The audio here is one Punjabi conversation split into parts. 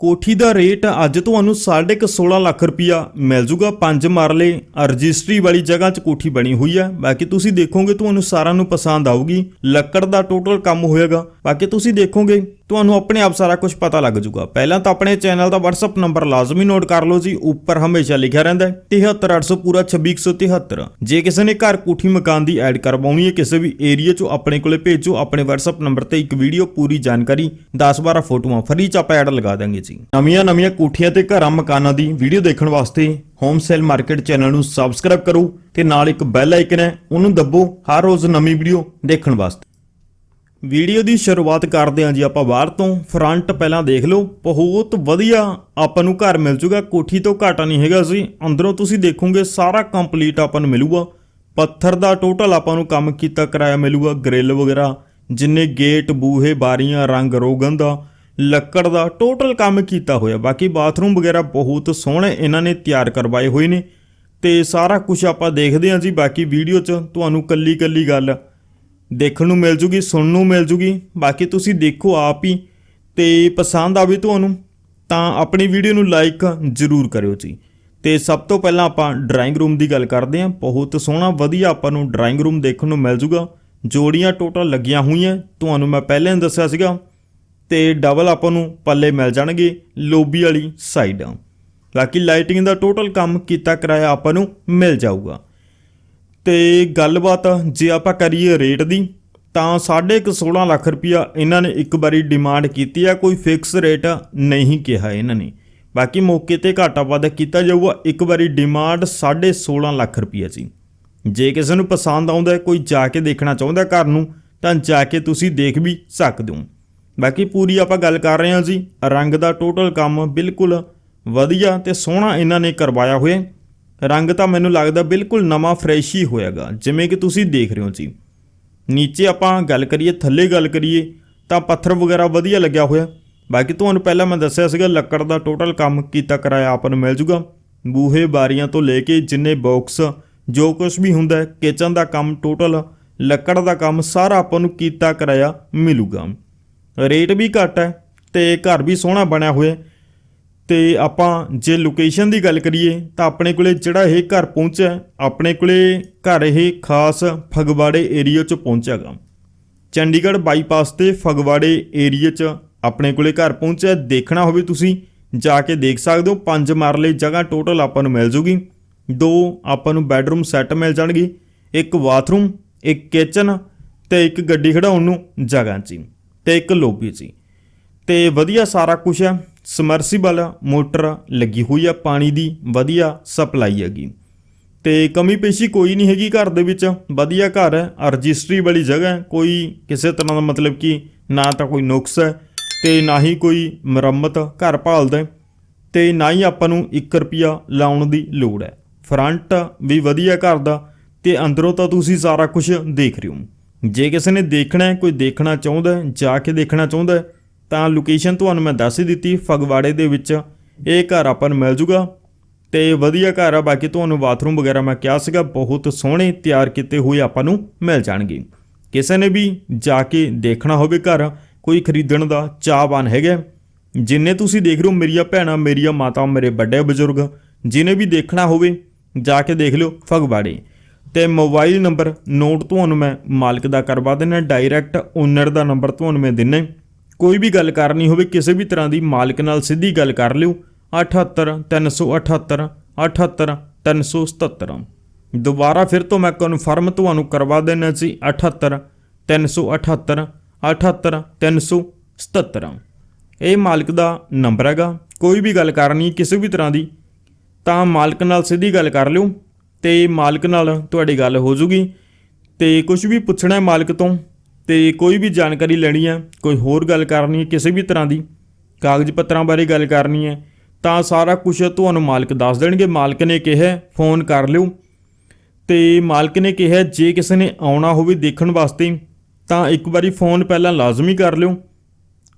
ਕੋਠੀ ਦਾ ਰੇਟ ਅੱਜ ਤੁਹਾਨੂੰ 16.5 ਲੱਖ ਰੁਪਇਆ ਮਿਲ ਜੂਗਾ। ਪੰਜ ਮਰਲੇ ਰਜਿਸਟਰੀ ਵਾਲੀ ਜਗ੍ਹਾ 'ਚ ਕੋਠੀ ਬਣੀ ਹੋਈ ਹੈ। ਬਾਕੀ ਤੁਸੀਂ ਦੇਖੋਗੇ, ਤੁਹਾਨੂੰ ਸਾਰਿਆਂ ਨੂੰ ਪਸੰਦ ਆਊਗੀ। ਲੱਕੜ ਦਾ ਟੋਟਲ ਕੰਮ ਹੋਏਗਾ। ਬਾਕੀ ਤੁਸੀਂ ਦੇਖੋਗੇ, ਤੁਹਾਨੂੰ ਆਪਣੇ ਆਪ ਸਾਰਾ ਕੁਝ ਪਤਾ ਲੱਗ ਜੂਗਾ। ਪਹਿਲਾਂ ਤਾਂ ਆਪਣੇ ਚੈਨਲ ਦਾ WhatsApp ਨੰਬਰ ਲਾਜ਼ਮੀ ਨੋਟ ਕਰ ਲਓ ਜੀ। ਉੱਪਰ ਹਮੇਸ਼ਾ ਲਿਖਿਆ ਰਹਿੰਦਾ ਹੈ 73800 ਪੂਰਾ 26173 ਜੇ ਕਿਸੇ ਨੇ ਘਰ ਕੋਠੀ ਮਕਾਨ ਦੀ ਐਡ ਕਰਵਾਉਣੀ ਹੈ, ਕਿਸੇ ਵੀ ਏਰੀਆ 'ਚੋਂ ਆਪਣੇ ਕੋਲੇ ਭੇਜੋ। ਆਪਣੇ WhatsApp ਨੰਬਰ ਤੇ ਇੱਕ ਵੀਡੀਓ ਪੂਰੀ ਜਾਣਕਾਰੀ 10-12 ਫੋਟੋਆਂ ਫਰੀ 'ਚ ਆਪਾਂ ਐਡ ਲਗਾ ਦਾਂਗੇ ਜੀ। ਨਵੀਆਂ ਨਵੀਆਂ ਕੋਠੀਆਂ ਤੇ ਘਰਾਂ ਮਕਾਨਾਂ ਦੀ ਵੀਡੀਓ ਦੇਖਣ ਵਾਸਤੇ ਹੋਮ ਸੇਲ ਮਾਰਕੀਟ ਚੈਨਲ ਨੂੰ ਸਬਸਕ੍ਰਾਈਬ ਕਰੋ ਤੇ ਨਾਲ ਇੱਕ ਬੈਲ ਆਈਕਨ ਹੈ, ਉਹਨੂੰ ਦੱਬੋ ਹਰ ਰੋਜ਼ ਨਵੀਂ ਵੀਡੀਓ ਦੇਖਣ ਵਾਸਤੇ। ਵੀਡੀਓ ਦੀ ਸ਼ੁਰੂਆਤ ਕਰਦੇ ਹਾਂ ਜੀ ਆਪਾਂ ਬਾਹਰ ਤੋਂ। ਫਰੰਟ ਪਹਿਲਾਂ ਦੇਖ ਲਓ, ਬਹੁਤ ਵਧੀਆ ਆਪਾਂ ਨੂੰ ਘਰ ਮਿਲ ਜੂਗਾ। ਕੋਠੀ ਤੋਂ ਘਾਟਾ ਨਹੀਂ ਹੈਗਾ ਸੀ ਅੰਦਰੋਂ ਤੁਸੀਂ ਦੇਖੋਗੇ ਸਾਰਾ ਕੰਪਲੀਟ ਆਪਾਂ ਨੂੰ ਮਿਲੂਗਾ। ਪੱਥਰ ਦਾ ਟੋਟਲ ਆਪਾਂ ਨੂੰ ਕੰਮ ਕੀਤਾ, ਕਰਾਇਆ ਮਿਲੂਗਾ ਗ੍ਰਿਲ ਵਗੈਰਾ, ਜਿੰਨੇ ਗੇਟ ਬੂਹੇ, ਬਾਰੀਆਂ, ਰੰਗ ਰੋਗਨ ਦਾ। ਲੱਕੜ ਦਾ ਟੋਟਲ ਕੰਮ ਕੀਤਾ ਹੋਇਆ। ਬਾਕੀ ਬਾਥਰੂਮ ਵਗੈਰਾ ਬਹੁਤ ਸੋਹਣੇ ਇਹਨਾਂ ਨੇ ਤਿਆਰ ਕਰਵਾਏ ਹੋਏ ਨੇ। ਤੇ ਸਾਰਾ ਕੁਝ ਆਪਾਂ ਦੇਖਦੇ ਹਾਂ ਜੀ। ਬਾਕੀ ਵੀਡੀਓ 'ਚ ਤੁਹਾਨੂੰ ਕੱਲੀ ਕੱਲੀ ਗੱਲ ਦੇਖਣ ਨੂੰ ਮਿਲ ਜੂਗੀ, ਸੁਣਨ ਨੂੰ ਮਿਲ ਜੂਗੀ। ਬਾਕੀ ਤੁਸੀਂ ਦੇਖੋ ਆਪ ਹੀ ਤੇ ਪਸੰਦ ਆਵੇ ਤੁਹਾਨੂੰ ਤਾਂ ਆਪਣੀ ਵੀਡੀਓ ਨੂੰ ਲਾਈਕ ਜ਼ਰੂਰ ਕਰਿਓ ਜੀ। ਤੇ ਸਭ ਤੋਂ ਪਹਿਲਾਂ ਆਪਾਂ ਡਰਾਇੰਗ ਰੂਮ ਦੀ ਗੱਲ ਕਰਦੇ ਹਾਂ। ਬਹੁਤ ਸੋਹਣਾ, ਵਧੀਆ ਆਪਾਂ ਨੂੰ ਡਰਾਇੰਗ ਰੂਮ ਦੇਖਣ ਨੂੰ ਮਿਲ ਜੂਗਾ। ਜੋੜੀਆਂ ਟੋਟਲ ਲੱਗੀਆਂ ਹੋਈਆਂ। ਤੁਹਾਨੂੰ ਮੈਂ ਪਹਿਲਾਂ ਹੀ ਦੱਸਿਆ ਸੀਗਾ ਤੇ ਡਬਲ ਆਪਾਂ ਨੂੰ ਪੱਲੇ ਮਿਲ ਜਾਣਗੇ ਲੋਬੀ ਵਾਲੀ ਸਾਈਡ ਬਾਕੀ ਲਾਈਟਿੰਗ ਦਾ ਟੋਟਲ ਕੰਮ ਕੀਤਾ ਕਰਾਇਆ ਆਪਾਂ ਨੂੰ ਮਿਲ ਜਾਊਗਾ। ਤੇ ਗੱਲਬਾਤ ਜੇ ਆਪਾਂ ਕਰੀਏ ਰੇਟ ਦੀ, ਤਾਂ 16.5 ਲੱਖ ਰੁਪਇਆ ਇਹਨਾਂ ਨੇ ਇੱਕ ਵਾਰੀ ਡਿਮਾਂਡ ਕੀਤੀ ਆ, ਕੋਈ ਫਿਕਸ ਰੇਟ ਨਹੀਂ ਕਿਹਾ ਇਹਨਾਂ ਨੇ। ਬਾਕੀ ਮੌਕੇ ਤੇ ਘਾਟਾ ਵਾਧਾ ਕੀਤਾ ਜਾਊਗਾ, ਇੱਕ ਵਾਰੀ ਡਿਮਾਂਡ 16.5 ਲੱਖ ਰੁਪਇਆ ਜੀ ਜੇ ਕਿਸੇ ਨੂੰ ਪਸੰਦ ਆਉਂਦਾ, ਕੋਈ ਜਾ ਕੇ ਦੇਖਣਾ ਚਾਹੁੰਦਾ ਘਰ ਨੂੰ, ਤਾਂ ਜਾ ਕੇ ਤੁਸੀਂ ਦੇਖ ਵੀ ਸਕਦੇ ਹੋ। ਬਾਕੀ ਪੂਰੀ ਆਪਾਂ ਗੱਲ ਕਰ ਰਹੇ ਹਾਂ ਜੀ। ਰੰਗ ਦਾ ਟੋਟਲ ਕੰਮ ਬਿਲਕੁਲ ਵਧੀਆ ਤੇ ਸੋਹਣਾ ਇਹਨਾਂ ਨੇ ਕਰਵਾਇਆ ਹੋਇਆ। ਰੰਗ ਤਾਂ ਮੈਨੂੰ ਲੱਗਦਾ ਬਿਲਕੁਲ ਨਵਾਂ ਫਰੈਸ਼ ਹੀ ਹੋਇਆਗਾ, ਜਿਵੇਂ ਕਿ ਤੁਸੀਂ ਦੇਖ ਰਹੇ ਹੋ ਜੀ। ਨੀਚੇ ਆਪਾਂ ਗੱਲ ਕਰੀਏ, ਥੱਲੇ ਗੱਲ ਕਰੀਏ, ਤਾਂ ਪੱਥਰ ਵਗੈਰਾ ਵਧੀਆ ਲੱਗਿਆ ਹੋਇਆ। ਬਾਕੀ ਤੁਹਾਨੂੰ ਪਹਿਲਾਂ ਮੈਂ ਦੱਸਿਆ ਸੀਗਾ, ਲੱਕੜ ਦਾ ਟੋਟਲ ਕੰਮ ਕੀਤਾ ਕਰਾਇਆ ਆਪਾਂ ਨੂੰ ਮਿਲ ਜੂਗਾ। ਬੂਹੇ ਬਾਰੀਆਂ ਤੋਂ ਲੈ ਕੇ ਜਿੰਨੇ ਬਾਕਸ ਜੋ ਕੁਝ ਵੀ ਹੁੰਦਾ ਹੈ ਕਿਚਨ ਦਾ ਕੰਮ ਟੋਟਲ ਲੱਕੜ ਦਾ ਕੰਮ ਸਾਰਾ ਆਪਾਂ ਨੂੰ ਕੀਤਾ ਕਰਾਇਆ ਮਿਲੂਗਾ। ਰੇਟ ਵੀ ਘੱਟ ਹੈ ਤੇ ਘਰ ਵੀ ਸੋਹਣਾ ਬਣਿਆ ਹੋਇਆ ਹੈ। ਤੇ ਆਪਾਂ ਜੇ ਲੋਕੇਸ਼ਨ ਦੀ ਗੱਲ ਕਰੀਏ ਤਾਂ ਆਪਣੇ ਕੋਲੇ ਜਿਹੜਾ ਇਹ ਘਰ ਪਹੁੰਚਿਆ ਆਪਣੇ ਕੋਲੇ ਘਰ ਇਹ ਖਾਸ ਫਗਵਾੜੇ ਏਰੀਆ 'ਚ ਪਹੁੰਚਿਆਗਾ। ਚੰਡੀਗੜ੍ਹ ਬਾਈਪਾਸ ਤੇ ਫਗਵਾੜੇ ਏਰੀਆ 'ਚ ਆਪਣੇ ਕੋਲੇ ਘਰ ਪਹੁੰਚਿਆ ਦੇਖਣਾ ਹੋਵੇ ਤੁਸੀਂ, ਜਾ ਕੇ ਦੇਖ ਸਕਦੇ ਹੋ, ਪੰਜ ਮਰਲੇ ਜਗ੍ਹਾ ਟੋਟਲ ਆਪਾਂ ਨੂੰ ਮਿਲ ਜੂਗੀ। ਦੋ ਆਪਾਂ ਨੂੰ ਬੈੱਡਰੂਮ ਸੈੱਟ ਮਿਲ ਜਾਣਗੇ, ਇੱਕ ਬਾਥਰੂਮ ਇੱਕ ਕਿਚਨ ਤੇ ਇੱਕ ਗੱਡੀ ਖੜਾਉਣ ਨੂੰ ਜਗ੍ਹਾ ਜੀ ਤੇ ਇੱਕ ਲੋਬੀ ਸੀ। ਤੇ ਵਧੀਆ ਸਾਰਾ ਕੁਝ ਹੈ। ਸਮਰਸੀਬਲ ਮੋਟਰ ਲੱਗੀ ਹੋਈ ਆ ਪਾਣੀ ਦੀ। ਵਧੀਆ ਸਪਲਾਈ ਹੈਗੀ। ਤੇ ਕਮੀ ਪੇਸ਼ੀ ਕੋਈ ਨਹੀਂ ਹੈਗੀ ਘਰ ਦੇ ਵਿੱਚ। ਵਧੀਆ ਘਰ ਹੈ। ਰਜਿਸਟਰੀ ਵਾਲੀ ਜਗ੍ਹਾ ਹੈ। ਕੋਈ ਕਿਸੇ ਤਰ੍ਹਾਂ ਦਾ ਮਤਲਬ ਕਿ ਨਾ ਤਾਂ ਕੋਈ ਨੁਕਸ ਹੈ ਤੇ ਨਾ ਹੀ ਕੋਈ ਮੁਰੰਮਤ ਘਰ ਭਾਲਦਾ ਹੈ ਤੇ ਨਾ ਹੀ ਆਪਾਂ ਨੂੰ 1 ਰੁਪਿਆ ਲਾਉਣ ਦੀ ਲੋੜ ਹੈ। ਫਰੰਟ ਵੀ ਵਧੀਆ ਘਰ ਦਾ ਤੇ ਅੰਦਰੋਂ ਤਾਂ ਤੁਸੀਂ ਸਾਰਾ ਕੁਝ ਦੇਖ ਰਹੇ ਹੋ। ਜੇ ਕਿਸੇ ਨੇ ਦੇਖਣਾ ਹੈ, ਕੋਈ ਦੇਖਣਾ ਚਾਹੁੰਦਾ ਜਾ ਕੇ ਦੇਖਣਾ ਚਾਹੁੰਦਾ ਤਾਂ ਲੋਕੇਸ਼ਨ ਤੁਹਾਨੂੰ ਮੈਂ ਦੱਸ ਹੀ ਦਿੱਤੀ, ਫਗਵਾੜੇ ਦੇ ਵਿੱਚ ਇਹ ਘਰ ਆਪਾਂ ਨੂੰ ਮਿਲ ਜੂਗਾ। ਤੇ ਵਧੀਆ ਘਰ ਆ, ਬਾਕੀ ਤੁਹਾਨੂੰ ਬਾਥਰੂਮ ਵਗੈਰਾ ਮੈਂ ਕਿਹਾ ਸੀਗਾ, ਬਹੁਤ ਸੋਹਣੇ ਤਿਆਰ ਕੀਤੇ ਹੋਏ ਆਪਾਂ ਨੂੰ ਮਿਲ ਜਾਣਗੇ। ਕਿਸੇ ਨੇ ਵੀ ਜਾ ਕੇ ਦੇਖਣਾ ਹੋਵੇ ਘਰ, ਕੋਈ ਖਰੀਦਣ ਦਾ ਚਾਹਵਾਨ ਹੈਗਾ ਜਿੰਨੇ ਤੁਸੀਂ ਦੇਖ ਰਹੇ ਹੋ ਮੇਰੀਆਂ ਭੈਣਾਂ, ਮੇਰੀਆਂ ਮਾਤਾ ਮੇਰੇ ਵੱਡੇ ਬਜ਼ੁਰਗ, ਜਿਨੇ ਵੀ ਦੇਖਣਾ ਹੋਵੇ, ਜਾ ਕੇ ਦੇਖ ਲਿਓ ਫਗਵਾੜੇ। ਤੇ ਮੋਬਾਈਲ ਨੰਬਰ ਨੋਟ ਤੁਹਾਨੂੰ ਮੈਂ ਮਾਲਕ ਦਾ ਕਰਵਾ ਦੇਣਾ ਡਾਇਰੈਕਟ ਓਨਰ ਦਾ ਨੰਬਰ ਤੁਹਾਨੂੰ ਮੈਂ ਦਿੰਨਾ। ਕੋਈ ਵੀ ਗੱਲ ਕਰਨੀ ਹੋਵੇ, ਕਿਸੇ ਵੀ ਤਰ੍ਹਾਂ ਦੀ ਮਾਲਕ ਨਾਲ ਸਿੱਧੀ ਗੱਲ ਕਰ ਲਿਓ। 78 378 78 377 ਦੁਬਾਰਾ ਫਿਰ ਤੋਂ ਮੈਂ ਕਨਫਰਮ ਤੁਹਾਨੂੰ ਕਰਵਾ ਦੇਣਾ ਸੀ 78 378 78 377 ਇਹ ਮਾਲਕ ਦਾ ਨੰਬਰ ਹੈਗਾ। ਕੋਈ ਵੀ ਗੱਲ ਕਰਨੀ, ਕਿਸੇ ਵੀ ਤਰ੍ਹਾਂ ਦੀ, ਤਾਂ ਮਾਲਕ ਨਾਲ ਸਿੱਧੀ ਗੱਲ ਕਰ ਲਿਓ। ਤੇ ਮਾਲਕ ਨਾਲ ਤੁਹਾਡੀ ਗੱਲ ਹੋ ਜੂਗੀ। ਤੇ ਕੁਝ ਵੀ ਪੁੱਛਣਾ ਹੈ ਮਾਲਕ ਤੋਂ, ਤੇ ਕੋਈ ਵੀ ਜਾਣਕਾਰੀ ਲੈਣੀ ਹੈ, ਕੋਈ ਹੋਰ ਗੱਲ ਕਰਨੀ ਹੈ, ਕਿਸੇ ਵੀ ਤਰ੍ਹਾਂ ਦੀ, ਕਾਗਜ਼ ਪੱਤਰਾਂ ਬਾਰੇ ਗੱਲ ਕਰਨੀ ਹੈ, ਤਾਂ ਸਾਰਾ ਕੁਝ ਤੁਹਾਨੂੰ ਮਾਲਕ ਦੱਸ ਦੇਣਗੇ। ਮਾਲਕ ਨੇ ਕਿਹਾ, ਫੋਨ ਕਰ ਲਿਓ। ਤੇ ਮਾਲਕ ਨੇ ਕਿਹਾ, ਜੇ ਕਿਸੇ ਨੇ ਆਉਣਾ ਹੋਵੇ ਦੇਖਣ ਵਾਸਤੇ, ਤਾਂ ਇੱਕ ਵਾਰੀ ਫੋਨ ਪਹਿਲਾਂ ਲਾਜ਼ਮੀ ਕਰ ਲਿਓ।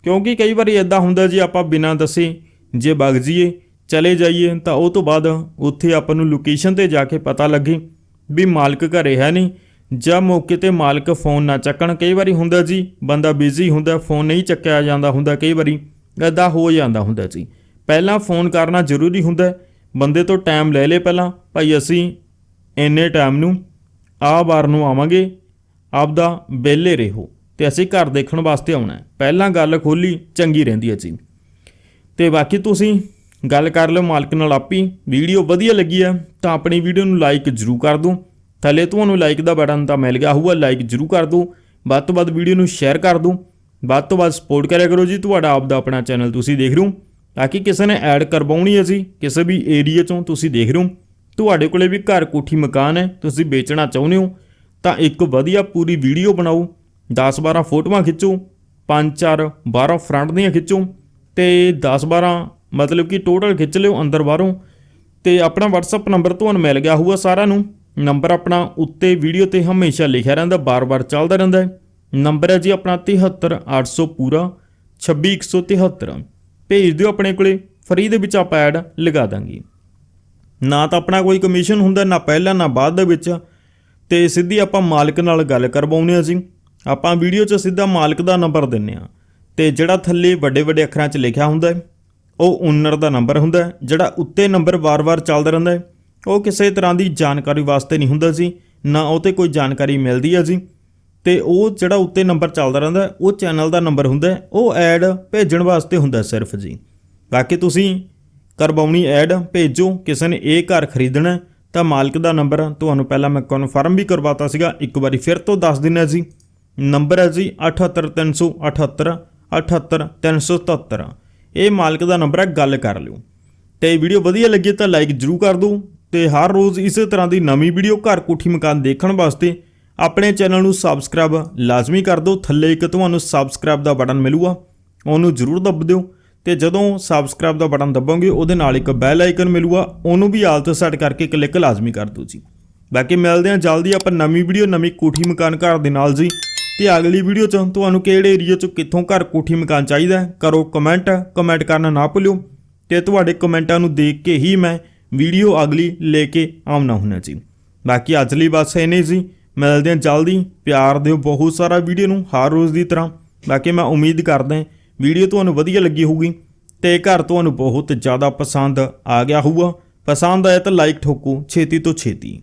ਕਿਉਂਕਿ ਕਈ ਵਾਰੀ ਇਦਾਂ ਹੁੰਦਾ, ਜੀ ਆਪਾਂ ਬਿਨਾਂ ਦੱਸੇ ਜੇ ਵਗ ਜਾਈਏ ਚਲੇ ਜਾਈਏ, ਤਾਂ ਉਹ ਤੋਂ ਬਾਅਦ ਉੱਥੇ ਆਪਾਂ ਨੂੰ ਲੋਕੇਸ਼ਨ ਤੇ ਜਾ ਕੇ ਪਤਾ ਲੱਗੇ ਵੀ ਮਾਲਕ ਘਰੇ ਹੈ ਨਹੀਂ, ਜਾਂ ਮੌਕੇ ਤੇ ਮਾਲਕ ਫੋਨ ਨਾ ਚੱਕਣ। ਕਈ ਵਾਰੀ ਹੁੰਦਾ ਜੀ, ਬੰਦਾ ਬਿਜ਼ੀ ਹੁੰਦਾ ਫੋਨ ਨਹੀਂ ਚੱਕਿਆ ਜਾਂਦਾ ਹੁੰਦਾ, ਕਈ ਵਾਰੀ ਗੱਦਾ ਹੋ ਜਾਂਦਾ ਹੁੰਦਾ ਜੀ। ਪਹਿਲਾਂ ਫੋਨ ਕਰਨਾ ਜ਼ਰੂਰੀ ਹੁੰਦਾ, ਬੰਦੇ ਤੋਂ ਟਾਈਮ ਲੈ ਲੇ ਪਹਿਲਾਂ, ਭਾਈ ਅਸੀਂ ਇੰਨੇ ਟਾਈਮ ਨੂੰ ਆ ਵਾਰ ਨੂੰ ਆਵਾਂਗੇ, ਆਪਦਾ ਵਿਹਲੇ ਰਹੋ, ਤੇ ਅਸੀਂ ਘਰ ਦੇਖਣ ਵਾਸਤੇ ਆਉਣਾ ਪਹਿਲਾਂ ਗੱਲ ਖੋਲੀ ਚੰਗੀ ਰਹਿੰਦੀ ਹੈ ਜੀ। ਤੇ ਬਾਕੀ ਤੁਸੀਂ ਗੱਲ ਕਰ ਲਓ ਮਾਲਕ ਨਾਲ ਆਪੀ, ਵੀਡੀਓ ਵਧੀਆ ਲੱਗੀ ਆ ਤਾਂ ਆਪਣੀ ਵੀਡੀਓ ਨੂੰ ਲਾਈਕ ਜ਼ਰੂਰ ਕਰ ਦਿਓ। ਥੱਲੇ ਤੁਹਾਨੂੰ ਲਾਈਕ ਦਾ ਬਟਨ ਤਾਂ ਮਿਲ ਗਿਆ ਹੋਊਗਾ ਲਾਈਕ ਜ਼ਰੂਰ ਕਰ ਦਿਓ। ਵੱਧ ਤੋਂ ਵੱਧ ਵੀਡੀਓ ਨੂੰ ਸ਼ੇਅਰ ਕਰ ਦਿਓ। ਵੱਧ ਤੋਂ ਵੱਧ ਸਪੋਰਟ ਕਰਿਆ ਕਰੋ ਜੀ, ਤੁਹਾਡਾ ਆਪ ਦਾ ਆਪਣਾ ਚੈਨਲ ਤੁਸੀਂ ਦੇਖ ਰਹੇ ਹੋ। ਤਾਂ ਕਿ ਕਿਸੇ ਨੇ ਐਡ ਕਰਵਾਉਣੀ ਅਸੀਂ ਕਿਸੇ ਵੀ ਏਰੀਆ ਚੋਂ ਤੁਸੀਂ ਦੇਖ ਰਹੇ ਹੋ। ਤੁਹਾਡੇ ਕੋਲੇ ਵੀ ਘਰ ਕੋਠੀ ਮਕਾਨ ਹੈ, ਤੁਸੀਂ ਵੇਚਣਾ ਚਾਹੁੰਦੇ ਹੋ, ਤਾਂ ਇੱਕ ਵਧੀਆ ਪੂਰੀ ਵੀਡੀਓ ਬਣਾਓ। 10-12 ਫੋਟੋਆਂ ਖਿੱਚੋ 5-4 12 ਫਰੰਟ ਦੀਆਂ ਖਿੱਚੋ ਤੇ 10-12 ਮਤਲਬ ਕਿ ਟੋਟਲ ਖਿੱਚ ਲਿਓ ਅੰਦਰ ਬਾਹਰੋਂ ਤੇ ਆਪਣਾ WhatsApp ਨੰਬਰ ਤੁਹਾਨੂੰ ਮਿਲ ਗਿਆ ਹੋਊਗਾ ਸਾਰਿਆਂ ਨੂੰ। ਨੰਬਰ ਆਪਣਾ ਉੱਤੇ ਵੀਡੀਓ ਤੇ ਹਮੇਸ਼ਾ ਲਿਖਿਆ ਰਹਿੰਦਾ, ਬਾਰ-ਬਾਰ ਚੱਲਦਾ ਰਹਿੰਦਾ ਹੈ। ਨੰਬਰ ਹੈ ਜੀ ਆਪਣਾ 73800 ਪੂਰਾ 26173 ਭੇਜ ਦਿਓ ਆਪਣੇ ਕੋਲੇ ਫਰੀ ਦੇ ਵਿੱਚ ਆਪਾਂ ਐਡ ਲਗਾ ਦਾਂਗੇ। ਨਾ ਤਾਂ ਆਪਣਾ ਕੋਈ ਕਮਿਸ਼ਨ ਹੁੰਦਾ, ਨਾ ਪਹਿਲਾਂ, ਨਾ ਬਾਅਦ ਦੇ ਵਿੱਚ। ਤੇ ਸਿੱਧੀ ਆਪਾਂ ਮਾਲਕ ਨਾਲ ਗੱਲ ਕਰਵਾਉਂਦੇ ਹਾਂ ਅਸੀਂ ਆਪਾਂ ਵੀਡੀਓ 'ਚ ਸਿੱਧਾ ਮਾਲਕ ਦਾ ਨੰਬਰ ਦਿੰਨੇ ਆ ਤੇ ਜਿਹੜਾ ਥੱਲੇ ਵੱਡੇ ਵੱਡੇ ਅੱਖਰਾਂ 'ਚ ਲਿਖਿਆ ਹੁੰਦਾ ਹੈ ਉਹ ਓਨਰ ਦਾ ਨੰਬਰ ਹੁੰਦਾ ਜਿਹੜਾ ਉੱਤੇ ਨੰਬਰ ਵਾਰ-ਵਾਰ ਚੱਲਦਾ ਰਹਿੰਦਾ ਹੈ। ਉਹ ਕਿਸੇ ਤਰ੍ਹਾਂ ਦੀ ਜਾਣਕਾਰੀ ਵਾਸਤੇ ਨਹੀਂ ਹੁੰਦਾ ਸੀ, ਨਾ ਉਹ ਤੇ ਕੋਈ ਜਾਣਕਾਰੀ ਮਿਲਦੀ ਹੈ ਜੀ। ਤੇ ਉਹ ਜਿਹੜਾ ਉੱਤੇ ਨੰਬਰ ਚੱਲਦਾ ਰਹਿੰਦਾ ਉਹ ਚੈਨਲ ਦਾ ਨੰਬਰ ਹੁੰਦਾ ਉਹ ਐਡ ਭੇਜਣ ਵਾਸਤੇ ਹੁੰਦਾ ਸਿਰਫ ਜੀ। ਬਾਕੀ ਤੁਸੀਂ ਕਰਵਾਉਣੀ ਐਡ, ਭੇਜੋ, ਕਿਸੇ ਨੇ ਇਹ ਘਰ ਖਰੀਦਣਾ ਤਾਂ ਮਾਲਕ ਦਾ ਨੰਬਰ ਤੁਹਾਨੂੰ ਪਹਿਲਾਂ ਮੈਂ ਕਨਫਰਮ ਵੀ ਕਰਵਾਤਾ ਸੀਗਾ, ਇੱਕ ਵਾਰੀ ਫਿਰ ਤੋਂ ਦੱਸ ਦਿੰਨਾ ਜੀ। ਨੰਬਰ ਹੈ ਜੀ 78378 78377 ਇਹ ਮਾਲਕ ਦਾ ਨੰਬਰ ਹੈ ਗੱਲ ਕਰ ਲਿਓ। ਤੇ ਵੀਡੀਓ ਵਧੀਆ ਲੱਗੇ ਤਾਂ ਲਾਈਕ ਜਰੂਰ ਕਰ ਦਿਓ ਤੇ ਹਰ ਰੋਜ਼ ਇਸੇ ਤਰ੍ਹਾਂ ਦੀ ਨਵੀਂ ਵੀਡੀਓ ਘਰ ਕੋਠੀ ਮਕਾਨ ਦੇਖਣ ਵਾਸਤੇ ਆਪਣੇ ਚੈਨਲ ਨੂੰ ਸਬਸਕ੍ਰਾਈਬ ਲਾਜ਼ਮੀ ਕਰ ਦਿਓ। ਥੱਲੇ ਇੱਕ ਤੁਹਾਨੂੰ ਸਬਸਕ੍ਰਾਈਬ ਦਾ ਬਟਨ ਮਿਲੂਗਾ, ਉਹਨੂੰ ਜਰੂਰ ਦੱਬ ਦਿਓ ਤੇ ਜਦੋਂ ਸਬਸਕ੍ਰਾਈਬ ਦਾ ਬਟਨ ਦੱਬੋਗੇ, ਉਹਦੇ ਨਾਲ ਇੱਕ ਬੈਲ ਆਈਕਨ ਮਿਲੂਗਾ, ਉਹਨੂੰ ਵੀ ਆਲ ਤੋਂ ਸੈੱਟ ਕਰਕੇ ਕਲਿੱਕ ਲਾਜ਼ਮੀ ਕਰ ਦਿਓ ਜੀ। ਬਾਕੀ ਮਿਲਦੇ ਹਾਂ ਜਲਦੀ ਆਪਾਂ ਨਵੀਂ ਵੀਡੀਓ ਨਵੀਂ ਕੋਠੀ ਮਕਾਨ ਘਰ ਦੇ ਨਾਲ ਜੀ। ਤੇ ਅਗਲੀ ਵੀਡੀਓ 'ਚ ਤੁਹਾਨੂੰ ਕਿਹੜੇ ਏਰੀਆ 'ਚ ਕਿੱਥੋਂ ਘਰ ਕੋਠੀ ਮਕਾਨ ਚਾਹੀਦਾ ਕਰੋ ਕਮੈਂਟ ਕਮੈਂਟ ਕਰਨਾ ਨਾ ਭੁੱਲਿਓ। ਤੇ ਤੁਹਾਡੇ ਕਮੈਂਟਾਂ ਨੂੰ ਦੇਖ ਕੇ ਹੀ ਮੈਂ ਵੀਡੀਓ ਅਗਲੀ ਲੈ ਕੇ ਆਉਣਾ ਹੁੰਦਾ ਜੀ ਬਾਕੀ ਅੱਜ ਲਈ ਬਸ ਇਹਨੇ ਜੀ। ਮਿਲਦੇ ਹਾਂ ਜਲਦੀ। ਪਿਆਰ ਦਿਓ ਬਹੁਤ ਸਾਰਾ ਵੀਡੀਓ ਨੂੰ ਹਰ ਰੋਜ਼ ਦੀ ਤਰ੍ਹਾਂ। ਬਾਕੀ ਮੈਂ ਉਮੀਦ ਕਰਦਾ ਵੀਡੀਓ ਤੁਹਾਨੂੰ ਵਧੀਆ ਲੱਗੀ ਹੋਊਗੀ। ਤੇ ਘਰ ਤੁਹਾਨੂੰ ਬਹੁਤ ਜ਼ਿਆਦਾ ਪਸੰਦ ਆ ਗਿਆ ਹੋਊਗਾ। ਪਸੰਦ ਆਇਆ ਤਾਂ ਲਾਈਕ ਠੋਕੋ, ਛੇਤੀ ਤੋਂ ਛੇਤੀ।